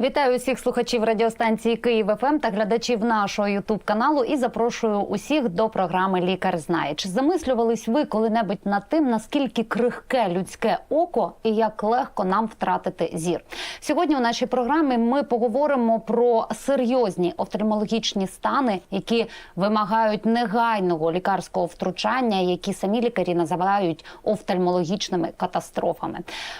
Вітаю усіх слухачів радіостанції Київ ФМ та глядачів нашого Ютуб каналу і запрошую усіх до програми Лікар знає. Чи замислювались ви коли-небудь над тим, наскільки крихке людське око і як легко нам втратити зір? Сьогодні у нашій програмі ми поговоримо про серйозні офтальмологічні стани, які вимагають негайного лікарського втручання, які самі лікарі називають офтальмологічними катастрофами.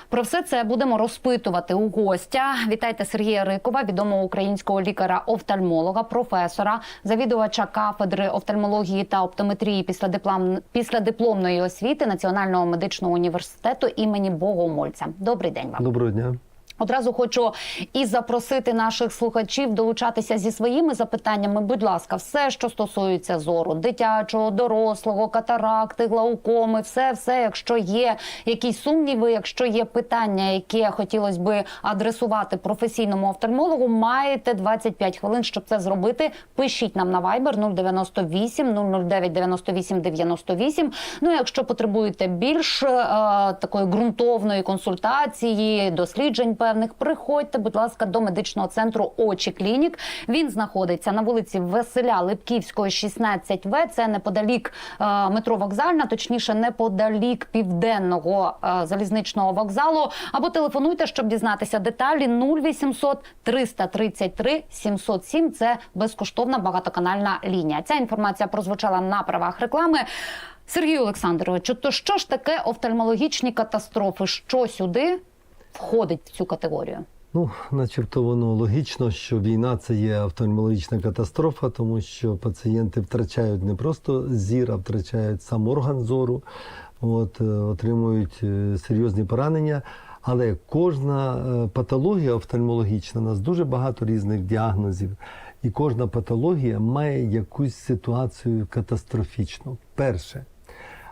Про все це будемо розпитувати у гостя. Вітайте Сергія Рикова, відомого українського лікаря-офтальмолога, професора, завідувача кафедри офтальмології та оптометрії після диплом після дипломної освіти Національного медичного університету імені Богомольця. Добрий день вам. Доброго дня. Одразу хочу і запросити наших слухачів долучатися зі своїми запитаннями. Будь ласка, все, що стосується зору, дитячого, дорослого, катаракти, глаукоми, все, все, якщо є якісь сумніви, якщо є питання, яке хотілося би адресувати професійному офтальмологу, маєте 25 хвилин, щоб це зробити. Пишіть нам на Viber 098 009 98 98. Ну, якщо потребуєте більш е, такої ґрунтовної консультації, досліджень певних, приходьте, будь ласка, до медичного центру Очі Клінік. Він знаходиться на вулиці Василя Липківського, 16В. Це неподалік е, метро вокзальна, точніше, неподалік південного е, залізничного вокзалу. Або телефонуйте, щоб дізнатися деталі 0800 333 707. Це безкоштовна багатоканальна лінія. Ця інформація прозвучала на правах реклами. Сергію Олександровичу, то що ж таке офтальмологічні катастрофи? Що сюди входить в цю категорію? Ну, начебто воно логічно, що війна це є офтальмологічна катастрофа, тому що пацієнти втрачають не просто зір, а втрачають сам орган зору, от, е, отримують е, серйозні поранення. Але кожна е, патологія офтальмологічна, у нас дуже багато різних діагнозів, і кожна патологія має якусь ситуацію катастрофічну. Перше,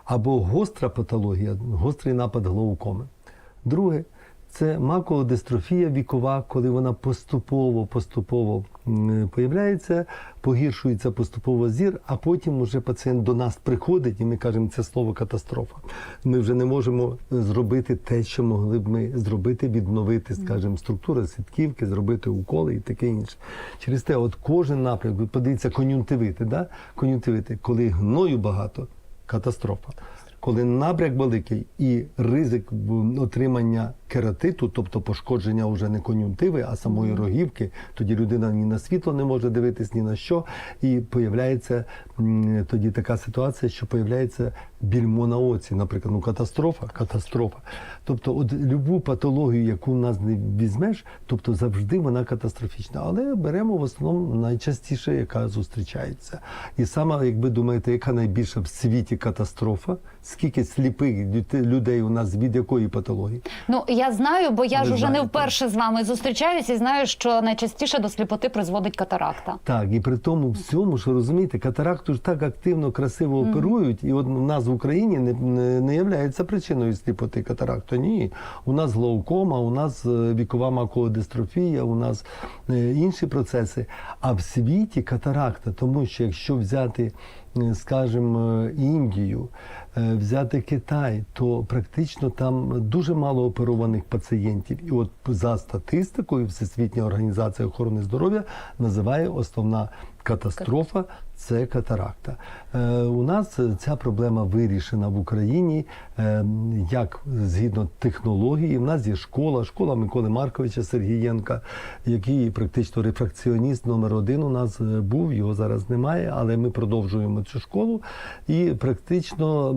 або гостра патологія, гострий напад глаукоми. Друге, це макулодистрофія вікова, коли вона поступово поступово появляється, погіршується поступово зір, а потім уже пацієнт до нас приходить, і ми кажемо це слово катастрофа. Ми вже не можемо зробити те, що могли б ми зробити, відновити, скажімо, структуру сітківки, зробити уколи і таке інше. Через те, от кожен напрямок, подивіться, кон'юнктивити, да? кон'юнктивити, коли гною багато, катастрофа. Коли набряк великий і ризик отримання кератиту, тобто пошкодження вже не кон'юнктиви, а самої рогівки, тоді людина ні на світло не може дивитись, ні на що. І появляється тоді така ситуація, що появляється більмо на оці, наприклад, ну катастрофа, катастрофа. Тобто, от любу патологію, яку в нас не візьмеш, тобто завжди вона катастрофічна. Але беремо в основному найчастіше, яка зустрічається. І саме, як ви думаєте, яка найбільша в світі катастрофа? Скільки сліпих людей у нас від якої патології? Ну я знаю, бо я Ви ж уже не знаєте. вперше з вами зустрічаюсь і знаю, що найчастіше до сліпоти призводить катаракта. Так, і при тому всьому, що розумієте, катаракту ж так активно, красиво оперують, і от у нас в Україні не, не, не являється причиною сліпоти катаракту. Ні. У нас глаукома, у нас е, вікова макулодистрофія, у нас е, інші процеси. А в світі катаракта, тому що якщо взяти, е, Індію, е, взяти Китай, то практично там дуже мало оперованих пацієнтів. І от за статистикою Всесвітня організація охорони здоров'я називає основна катастрофа це катаракта. Е, у нас ця проблема вирішена в Україні е, як згідно технології. У нас є школа, школа Миколи Марковича Сергієнка, який практично рефракціоніст номер один у нас е, був. Його зараз немає, але ми продовжуємо цю школу і практично.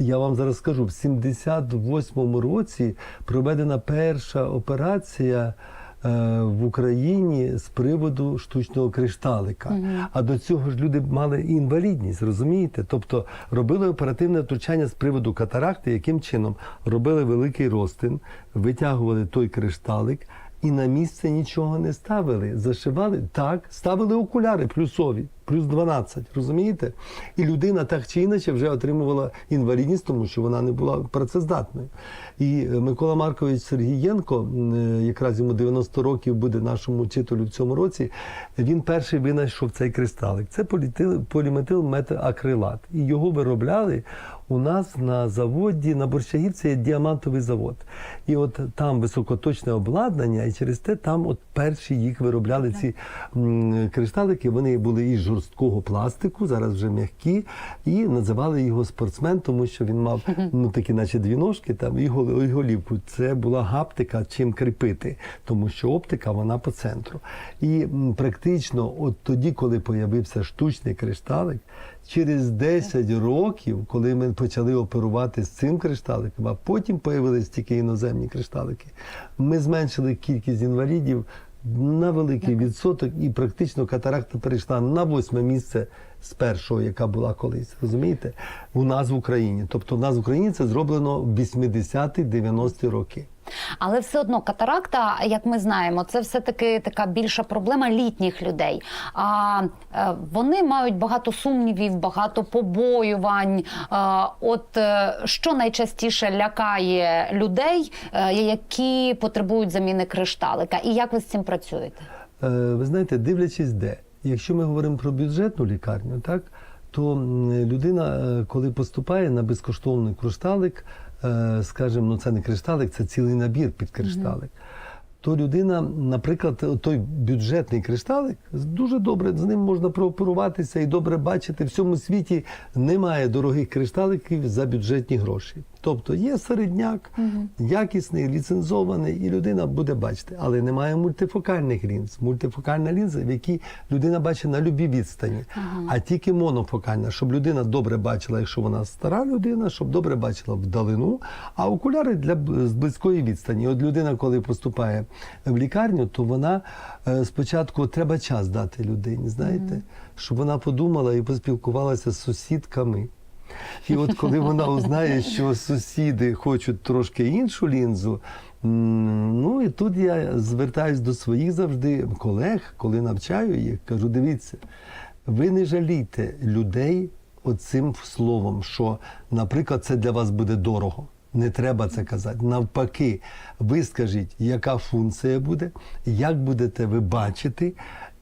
я вам зараз скажу, в 78-му році проведена перша операція в Україні з приводу штучного кришталика. А до цього ж люди мали інвалідність, розумієте? Тобто робили оперативне втручання з приводу катаракти, яким чином робили великий розтин, витягували той кришталик. І на місце нічого не ставили, зашивали так, ставили окуляри плюсові. плюс 12, розумієте? І людина так чи інакше вже отримувала інвалідність, тому що вона не була працездатною. І е, Микола Маркович Сергієнко, е, якраз йому 90 років буде нашому вчителю в цьому році, він перший винайшов цей кристалик. Це політил- поліметил метакрилат. І його виробляли у нас на заводі на Борщагівці є діамантовий завод. І от там високоточне обладнання, і через те там от перші їх виробляли ці кришталики. Вони були із жорсткого пластику, зараз вже м'які, і називали його спортсмен, тому що він мав ну такі, наче дві ножки, там і гол- голівку. Це була гаптика, чим кріпити, тому що оптика вона по центру. І практично, от тоді, коли появився штучний кришталик. Через 10 років, коли ми почали оперувати з цим кришталиком, а потім появились тільки іноземні кришталики, ми зменшили кількість інвалідів на великий відсоток, і практично катаракта перейшла на восьме місце з першого, яка була колись. Розумієте? У нас в Україні. Тобто, у нас в Україні це зроблено в 80-90-ті роки. Але все одно катаракта, як ми знаємо, це все таки така більша проблема літніх людей. А е, вони мають багато сумнівів, багато побоювань. Е, от е, що найчастіше лякає людей, які потребують заміни кришталика, і як ви з цим працюєте? Ви знаєте, дивлячись де. Якщо ми говоримо про бюджетну лікарню, так то людина, е, коли поступає на безкоштовний кришталик, е, скажімо, ну це не кришталик, це цілий набір під кришталик. То людина, наприклад, той бюджетний кришталик, дуже добре з ним можна прооперуватися і добре бачити. В всьому світі немає дорогих кришталиків за бюджетні гроші. Тобто є середняк, якісний, ліцензований, і людина буде бачити. Але немає мультифокальних лінз. Мультифокальна лінза, в якій людина бачить на любій відстані, а тільки монофокальна, щоб людина добре бачила, якщо вона стара людина, щоб добре бачила вдалину, а окуляри для з близької відстані. От людина, коли поступає в лікарню, то вона е, спочатку треба час дати людині, знаєте, щоб вона подумала і поспілкувалася з сусідками. І от коли вона узнає, що сусіди хочуть трошки іншу лінзу, ну і тут я звертаюсь до своїх завжди колег, коли навчаю їх, кажу: дивіться, ви не жалійте людей оцим словом, що, наприклад, це для вас буде дорого. Не треба це казати. Навпаки, ви скажіть, яка функція буде, як будете ви бачити,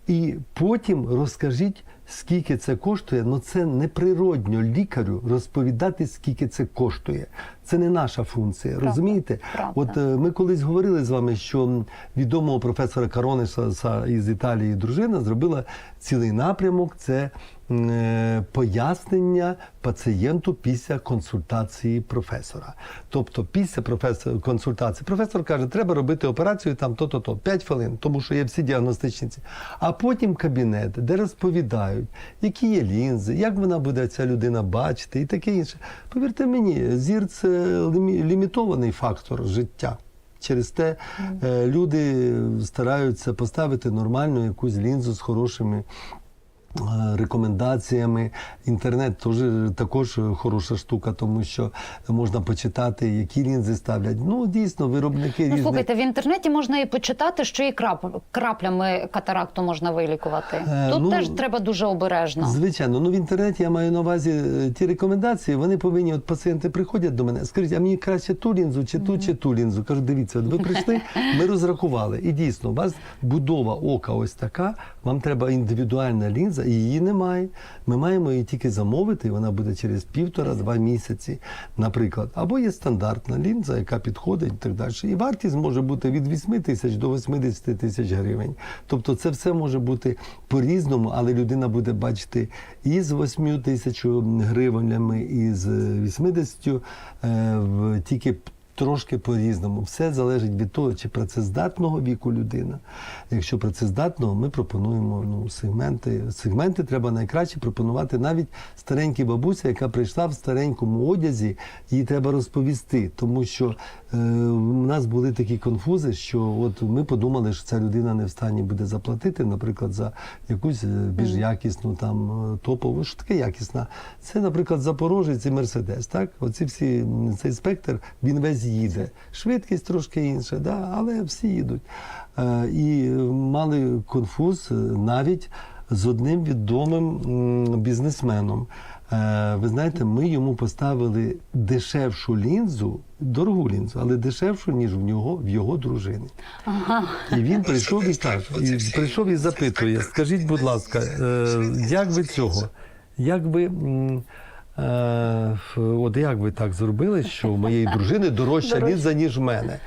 і потім розкажіть, скільки це коштує. Ну це неприродньо лікарю розповідати, скільки це коштує. Це не наша функція. Правда, Розумієте? правда. От е, ми колись говорили з вами, що відомого професора Каронеса із Італії дружина зробила цілий напрямок. Це е, пояснення пацієнту після консультації професора. Тобто, після професор консультації професор каже, треба робити операцію там то-то, то 5 хвилин, тому що є всі діагностичніці. А потім кабінет, де розповідають, які є лінзи, як вона буде ця людина бачити і таке інше. Повірте мені, зір це лімітований фактор життя. Через те е, люди стараються поставити нормальну якусь лінзу з хорошими е, рекомендаціями. Інтернет теж також хороша штука, тому що можна почитати, які лінзи ставлять. Ну, дійсно, виробники Ну різних. слухайте, в інтернеті можна і почитати, що і крап... краплями катаракту можна вилікувати. Е, Тут ну, теж треба дуже обережно. Звичайно, ну в інтернеті я маю на увазі е, ті рекомендації. Вони повинні, от пацієнти приходять до мене, скажіть, а мені краще ту лінзу, чи ту, чи ту лінзу. Кажу, дивіться, от ви прийшли, ми розрахували. І дійсно, у вас будова ока ось така. Вам треба індивідуальна лінза, і її немає. Ми маємо її тільки замовити, і вона буде через півтора-два місяці, наприклад. Або є стандартна лінза, яка підходить і так далі. І вартість може бути від 8 тисяч до 80 тисяч гривень. Тобто це все може бути по-різному, але людина буде бачити і з 8 тисяч гривнями, і з 80 е, тільки трошки по-різному. Все залежить від того, чи працездатного віку людина. Якщо працездатного, ми пропонуємо ну, сегменти. Сегменти треба найкраще пропонувати навіть старенькій бабусі, яка прийшла в старенькому одязі, їй треба розповісти, тому що е, у нас були такі конфузи, що от ми подумали, що ця людина не в стані буде заплатити, наприклад, за якусь е, більш якісну там е, топову. Що таке якісна? Це, наприклад, Запорожець і Мерседес. Так, оці всі цей спектр він весь їде. Швидкість трошки інша, да, але всі їдуть. Е, і мали конфуз е, навіть з одним відомим бізнесменом. Е, Ви знаєте, ми йому поставили дешевшу лінзу, дорогу лінзу, але дешевшу, ніж в нього в його дружини. Ага. І він прийшов і каже, і прийшов і запитує: скажіть, будь ласка, як ви цього? Як ви. Е, от як ви так зробили, що у моєї дружини дорожча Дорожча. ніж в мене?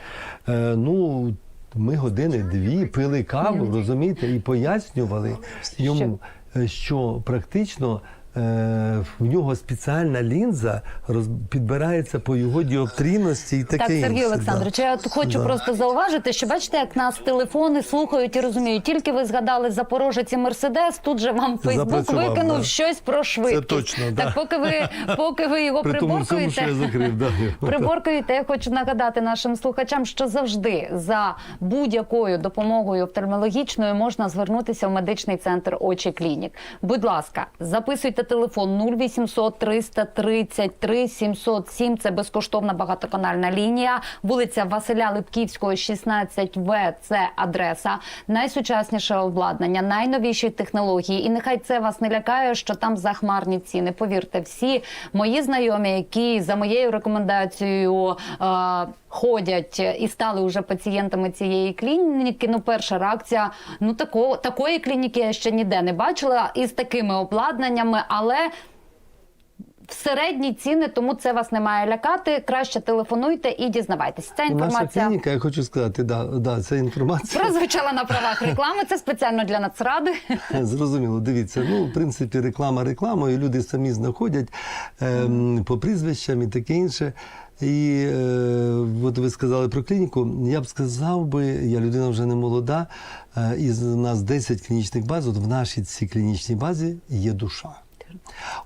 Е, ну, ми години-дві пили каву, розумієте, і пояснювали йому, е, що практично. Е, В нього спеціальна лінза роз, підбирається по його діоптрійності і таке Так, Сергій інше, да. Я от хочу Да. просто зауважити, що бачите, як нас телефони слухають і розуміють. Тільки ви згадали Запорожець і Мерседес, тут же вам Фейсбук викинув да. щось про швидкість. точно, да. Так, поки ви поки ви його При тому всьому, що приборкуєте. я закрив, да. Приборкуєте, я хочу нагадати нашим слухачам, що завжди за будь-якою допомогою офтальмологічною можна звернутися в медичний центр очі клінік. Будь ласка, записуйте телефон 0800 333 707. Це безкоштовна багатоканальна лінія. Вулиця Василя Липківського, 16В. Це адреса. Найсучасніше обладнання, найновіші технології. І нехай це вас не лякає, що там захмарні ціни. Повірте, всі мої знайомі, які за моєю рекомендацією е, ходять і стали вже пацієнтами цієї клініки. Ну, перша реакція, ну тако, такої клініки я ще ніде не бачила із такими обладнаннями, але. В середні ціни, тому це вас не має лякати. Краще телефонуйте і дізнавайтесь. Ця Наша інформація клініка, я хочу сказати, да, да, це інформація. прозвучала на правах реклами. Це спеціально для Нацради. Зрозуміло, дивіться. Ну, в принципі, реклама рекламою, люди самі знаходять ем, по прізвищам і таке інше. І е, от ви сказали про клініку. Я б сказав би, я людина вже не молода, е, із у нас 10 клінічних баз. От в нашій цій клінічній базі є душа.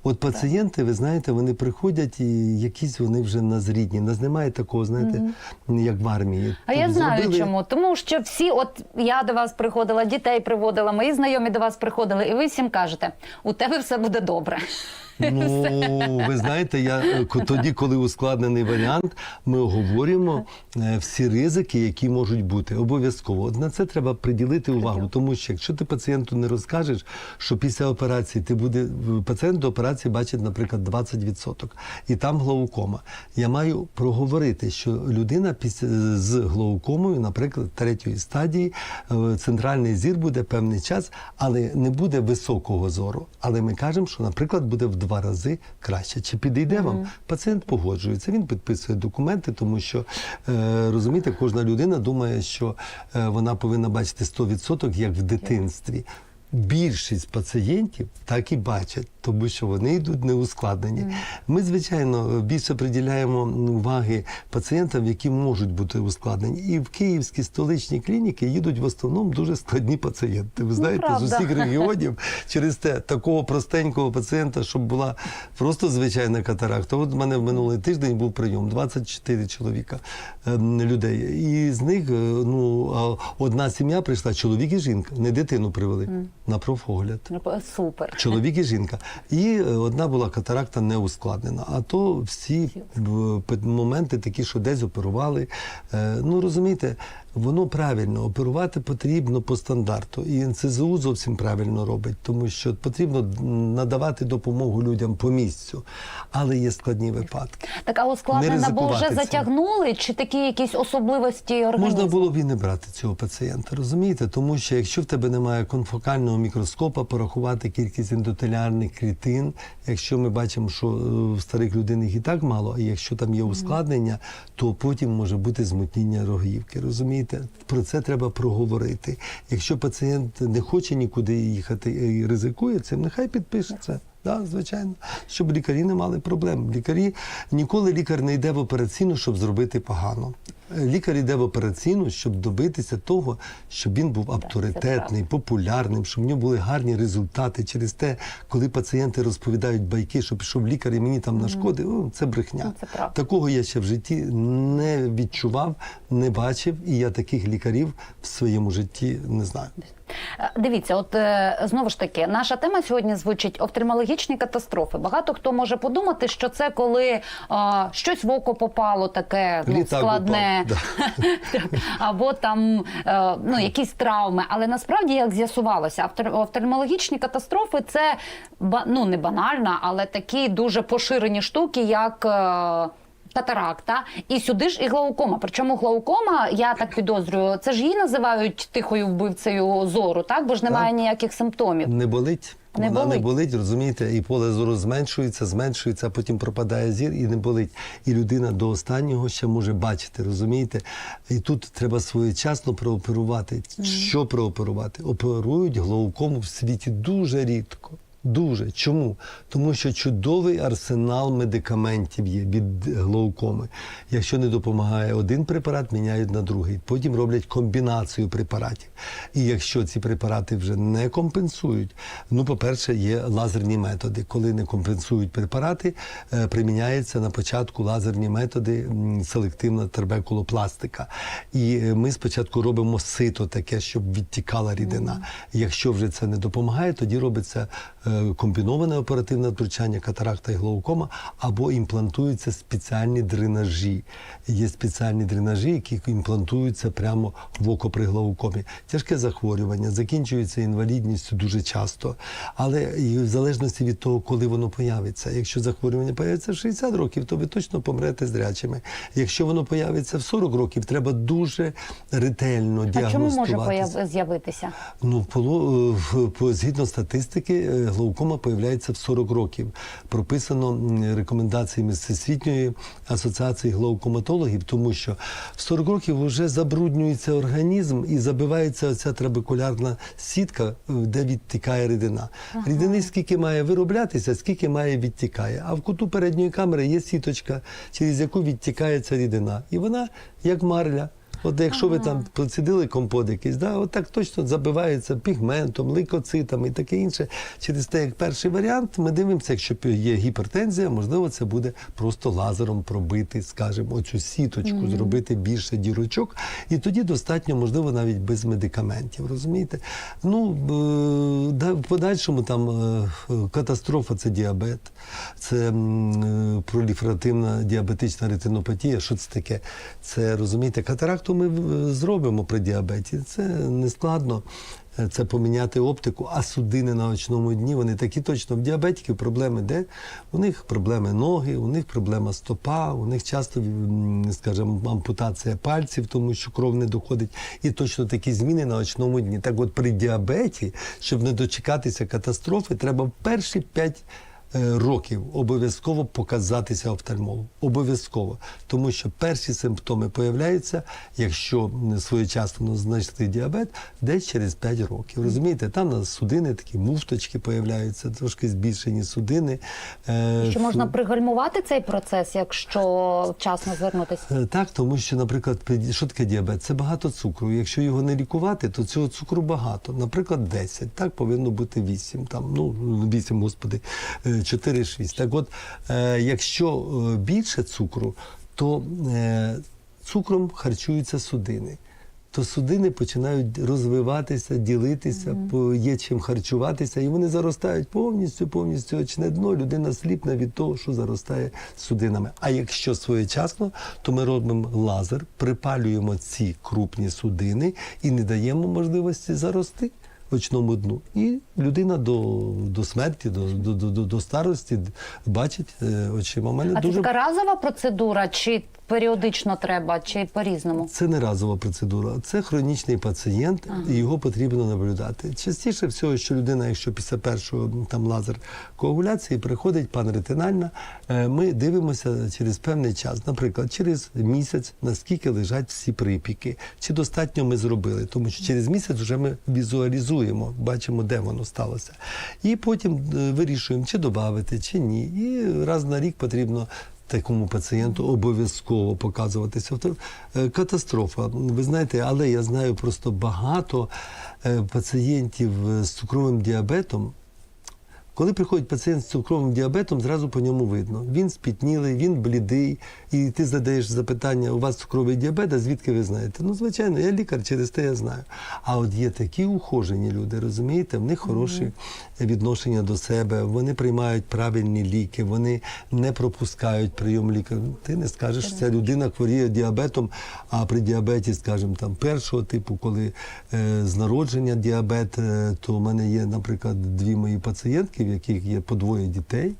От пацієнти, ви знаєте, вони приходять і якісь вони вже назрідні. Нас немає такого, знаєте, як в армії. А я Тут знаю зробили- чому. Тому що всі, от я до вас приходила, дітей приводила, мої знайомі до вас приходили, і ви всім кажете, у тебе все буде добре. Ну, ви знаєте, я е, тоді, коли ускладнений варіант, ми оговорюємо е, всі ризики, які можуть бути. Обов'язково. На це треба приділити увагу, тому що якщо ти пацієнту не розкажеш, що після операції ти буде пацієнт до операції бачить, наприклад, 20%, і там глаукома. Я маю проговорити, що людина після з глаукомою, наприклад, третьої стадії, е, центральний зір буде певний час, але не буде високого зору. Але ми кажемо, що, наприклад, буде в два рази краще. Чи підійде вам? Пацієнт погоджується, він підписує документи, тому що е, розумієте, кожна людина думає, що е, вона повинна бачити 100%, як в дитинстві. Більшість пацієнтів так і бачать, тому що вони йдуть неускладнені. Ми, звичайно, більше приділяємо уваги пацієнтам, які можуть бути ускладнені. І в київські столичні клініки їдуть в основному дуже складні пацієнти. Ви знаєте, з усіх регіонів через те такого простенького пацієнта, щоб була просто звичайна катаракта. От в мене в минулий тиждень був прийом 24 чоловіка ем, людей. І з них е, ну одна сім'я прийшла, чоловік і жінка, не дитину привели на профогляд. Супер. Чоловік і жінка. І е, одна була катаракта не ускладнена. А то всі е, моменти такі, що десь оперували. Е, Ну розумієте, воно правильно оперувати потрібно по стандарту. І НЦЗУ зовсім правильно робить, тому що потрібно надавати допомогу людям по місцю. Але є складні випадки. Так, а Не ускладнена, бо вже цим. затягнули, чи такі якісь особливості організму? Можна було б і не брати цього пацієнта, розумієте? Тому що якщо в тебе немає конфокального мікроскопа, порахувати кількість ендотеліарних клітин, якщо ми бачимо, що е, в старих людей їх і так мало, і якщо там є ускладнення, то потім може бути змутніння рогівки. Розумієте? Про це треба проговорити. Якщо пацієнт не хоче нікуди їхати і ризикує цим, нехай підпишеться. Да, звичайно, щоб лікарі не мали проблем. Лікарі ніколи лікар не йде в операційну, щоб зробити погано. Лікар йде в операційну, щоб добитися того, щоб він був авторитетний, популярним, щоб в нього були гарні результати. Через те, коли пацієнти розповідають байки, що пішов лікар і мені там нашкодив, о, це брехня. Ну, це правда. Такого я ще в житті не відчував, не бачив, і я таких лікарів в своєму житті не знаю. Е, Дивіться, от е, знову ж таки, наша тема сьогодні звучить офтальмологічні катастрофи. Багато хто може подумати, що це коли е, щось в око попало, таке ну, складне, або там е, ну, якісь травми. Але насправді, як з'ясувалося, офтальмологічні катастрофи це ну, не банальна, але такі дуже поширені штуки, як. е, Катаракта, і сюди ж і глаукома. Причому глаукома, я так підозрюю, це ж її називають тихою вбивцею зору, так? Бо ж немає ніяких симптомів. Не болить. Не Вона не болить. болить, розумієте, і поле зору зменшується, зменшується, а потім пропадає зір і не болить. І людина до останнього ще може бачити, розумієте? І тут треба своєчасно прооперувати. Що прооперувати? Оперують глаукому в світі дуже рідко. Дуже. Чому? Тому що чудовий арсенал медикаментів є від глаукоми. Якщо не допомагає один препарат, міняють на другий. Потім роблять комбінацію препаратів. І якщо ці препарати вже не компенсують, ну, по-перше, є лазерні методи. Коли не компенсують препарати, е, приміняється на початку лазерні методи селективна тербекулопластика. І е, ми спочатку робимо сито таке, щоб відтікала рідина. Якщо вже це не допомагає, тоді робиться е, комбіноване оперативне втручання, катаракта і глаукома, або імплантуються спеціальні дренажі. Є спеціальні дренажі, які імплантуються прямо в око при глаукомі. Тяжке захворювання, закінчується інвалідністю дуже часто. Але і в залежності від того, коли воно появиться. Якщо захворювання появиться в 60 років, то ви точно помрете зрячими. Якщо воно появиться в 40 років, треба дуже ретельно А чому може з'явитися? Ну, по- згідно статистики, е, глаукома появляється в 40 років. Прописано рекомендаціями Всесвітньої асоціації глаукоматологів, тому що в 40 років вже забруднюється організм і забивається оця трабекулярна сітка, е, де відтікає рідина. Рідини скільки має вироблятися, скільки має відтікає. А в куту передньої камери є сіточка, через яку відтікає ця рідина. І вона як марля. От якщо ви там процідили компот якийсь, да, от так точно забивається пігментом, лейкоцитами і таке інше. Через те, як перший варіант, ми дивимося, якщо є гіпертензія, можливо, це буде просто лазером пробити, скажімо, оцю сіточку, зробити більше дірочок, і тоді достатньо, можливо, навіть без медикаментів. Розумієте? Ну, в подальшому там е, катастрофа це діабет, це е, проліферативна діабетична ретинопатія. Що це таке? Це розумієте, катаракту ми е, зробимо при діабеті. Це не складно. Е, Це поміняти оптику, а судини на очному дні вони такі точно в діабетиків проблеми де? У них проблеми ноги, у них проблема стопа, у них часто, скажімо, ампутація пальців, тому що кров не доходить. І точно такі зміни на очному дні. Так от при діабеті, щоб не дочекатися катастрофи, треба перші 5 е, років обов'язково показатися офтальмологу. Обов'язково. Тому що перші симптоми появляються, якщо своєчасно знайшли діабет, десь через 5 років. Розумієте, там у нас судини, такі муфточки появляються, трошки збільшені судини. Е, Що можна пригальмувати цей процес, якщо вчасно звернутися? Е, Так, тому що, наприклад, при- що таке діабет? Це багато цукру. Якщо його не лікувати, то цього цукру багато. Наприклад, 10, так повинно бути 8, там, ну 8, господи, 4-6. Так от, е, якщо е, більше цукру, то е, цукром харчуються судини. То судини починають розвиватися, ділитися, є чим харчуватися, і вони заростають повністю, повністю очне дно. Людина сліпне від того, що заростає судинами. А якщо своєчасно, то ми робимо лазер, припалюємо ці крупні судини і не даємо можливості зарости очному дну. І людина до, до смерті, до, до, до, до- старості бачить е, очима. Мене А це дуже така разова процедура, чи періодично треба, чи по-різному? Це не разова процедура, це хронічний пацієнт, і його потрібно наблюдати. Частіше всього, що людина, якщо після першого там лазер коагуляції приходить панретинальна, е, ми дивимося через певний час, наприклад, через місяць, наскільки лежать всі припіки, чи достатньо ми зробили, тому що через місяць вже ми візуалізуємо, бачимо, де воно сталося. І потім е, вирішуємо, чи додати, чи ні. І раз на рік потрібно такому пацієнту обов'язково показуватися. Е, Катастрофа. Ви знаєте, але я знаю просто багато е, пацієнтів з цукровим діабетом. Коли приходить пацієнт з цукровим діабетом, зразу по ньому видно. Він спітнілий, він блідий, і ти задаєш запитання: у вас цукровий діабет, а звідки ви знаєте? Ну, звичайно, я лікар, через те я знаю. А от є такі ухожені люди, розумієте, в них хороші відношення до себе, вони приймають правильні ліки, вони не пропускають прийом лікаря. Ти не скажеш, що ця людина хворіє діабетом, а при діабеті, скажімо, там першого типу, коли е, з народження діабет, е, то в мене є, наприклад, дві мої пацієнтки, в яких є по двоє дітей.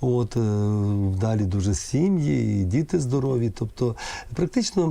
От е, далі дуже сім'ї, і діти здорові. Тобто, практично,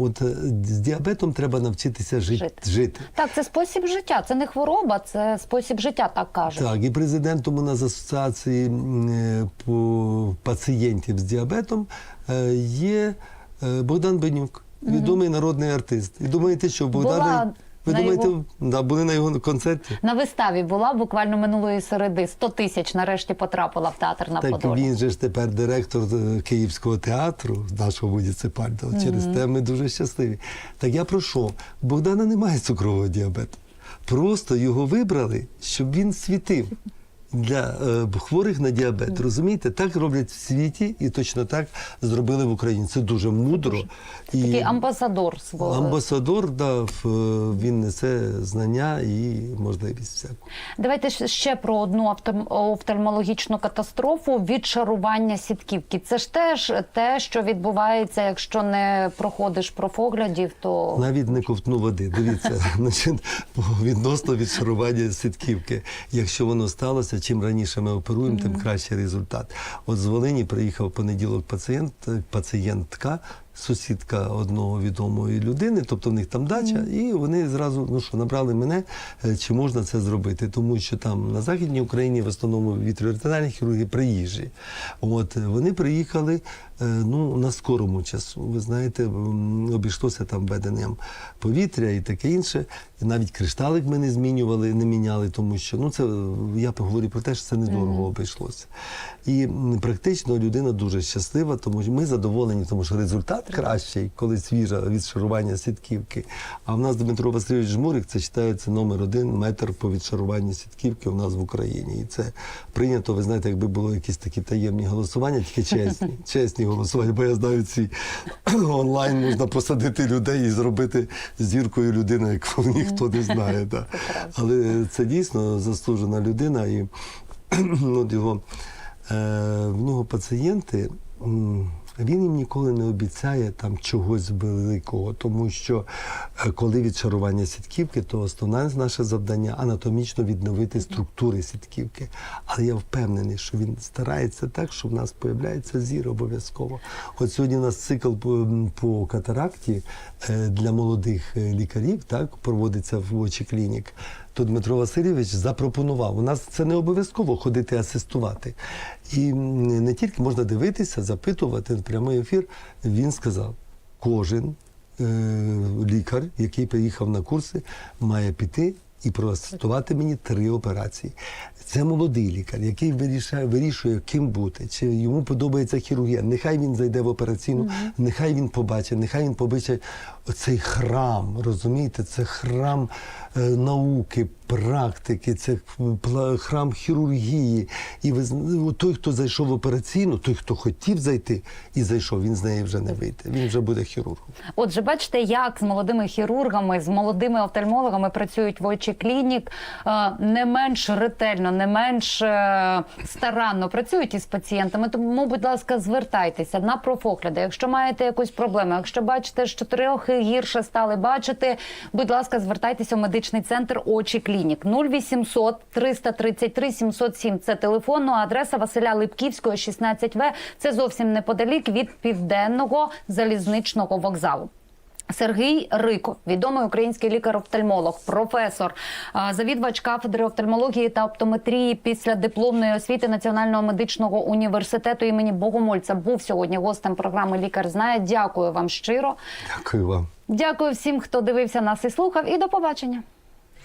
от е, з діабетом треба навчитися жити. Жити. жити. Так, це спосіб життя, це не хвороба, це спосіб життя, так кажуть. Так, і президентом у нас асоціації е, по пацієнтів з діабетом е, є е, Богдан Бенюк, відомий народний артист. І думаєте, що Богдан Була ви на думаєте, його- да, були на його концерті? На виставі була буквально минулої середи. 100 тисяч нарешті потрапила в театр на Так Подолі. він же ж тепер директор Київського театру нашого муніципального. Через те ми дуже щасливі. Так я про що? Богдана немає цукрового діабету. Просто його вибрали, щоб він світив для е, хворих на діабет. Розумієте, так роблять в світі, і точно так зробили в Україні. Це дуже мудро. І Такий амбасадор свого. амбасадор да, він несе знання і можливість всяку. Давайте ще про одну офтальмологічну катастрофу відшарування сітківки. Це ж теж те, що відбувається, якщо не проходиш профоглядів, то Навіть не ковтну води. Дивіться, значить, відносно відшарування сітківки. Якщо воно сталося, чим раніше ми оперуємо, тим кращий результат. От з Волині приїхав понеділок пацієнт, пацієнтка. Сусідка одного відомої людини, тобто в них там дача, і вони зразу ну що набрали мене, е, чи можна це зробити, тому що там на західній Україні в основному вітроретинальні хірурги приїжджі. От вони приїхали е, ну на скорому часу. Ви знаєте, обійшлося там введенням повітря і таке інше. І навіть кришталик ми не змінювали, не міняли, тому що ну це я говорю про те, що це недорого обійшлося. І практично людина дуже щаслива, тому що ми задоволені, тому що результат кращий, коли свіжа відшарування сітківки. А в нас Дмитро Васильович Жмурик, це вважається номер один метр по відшаруванню сітківки у нас в Україні. І це прийнято, ви знаєте, якби було якісь такі таємні голосування, тільки чесні, чесні голосування, бо я знаю ці онлайн можна посадити людей і зробити зіркою людину, яку ніхто не знає. Да. Але це дійсно заслужена людина і от його, е, в нього пацієнти. Він їм ніколи не обіцяє там чогось великого, тому що е, коли відшарування сітківки, то основне наше завдання анатомічно відновити структури сітківки. Але я впевнений, що він старається так, що в нас появляється зір обов'язково. От сьогодні у нас цикл по, по катаракті е, для молодих е, лікарів, так проводиться в очі клінік. То Дмитро Васильович запропонував. У нас це не обов'язково ходити асистувати. І не тільки можна дивитися, запитувати прямий ефір. Він сказав: кожен е, лікар, який приїхав на курси, має піти і проластувати мені три операції. Це молодий лікар, який вирішує, вирішує, ким бути, чи йому подобається хірургія. Нехай він зайде в операційну, нехай він побачить, нехай він побачить оцей храм. Розумієте, це храм е, науки, практики, це храм хірургії. І ви зна- той, хто зайшов в операційну, той, хто хотів зайти і зайшов, він з неї вже не вийде. Він вже буде хірургом. Отже, бачите, як з молодими хірургами, з молодими офтальмологами працюють в очі клінік е, не менш ретельно, не менш е, старанно працюють із пацієнтами. Тому, будь ласка, звертайтеся на профогляди. Якщо маєте якусь проблему, якщо бачите, що трохи гірше стали бачити, будь ласка, звертайтеся в медичний центр очі клінік 0800 333 707. Це телефон, ну, а адреса Василя Липківського, 16В. Це зовсім неподалік від південного залізничного вокзалу. Сергій Риков, відомий український лікар-офтальмолог, професор, завідувач кафедри офтальмології та оптометрії після дипломної освіти Національного медичного університету імені Богомольця, був сьогодні гостем програми Лікар знає. Дякую вам щиро. Дякую вам. Дякую всім, хто дивився нас і слухав. І до побачення.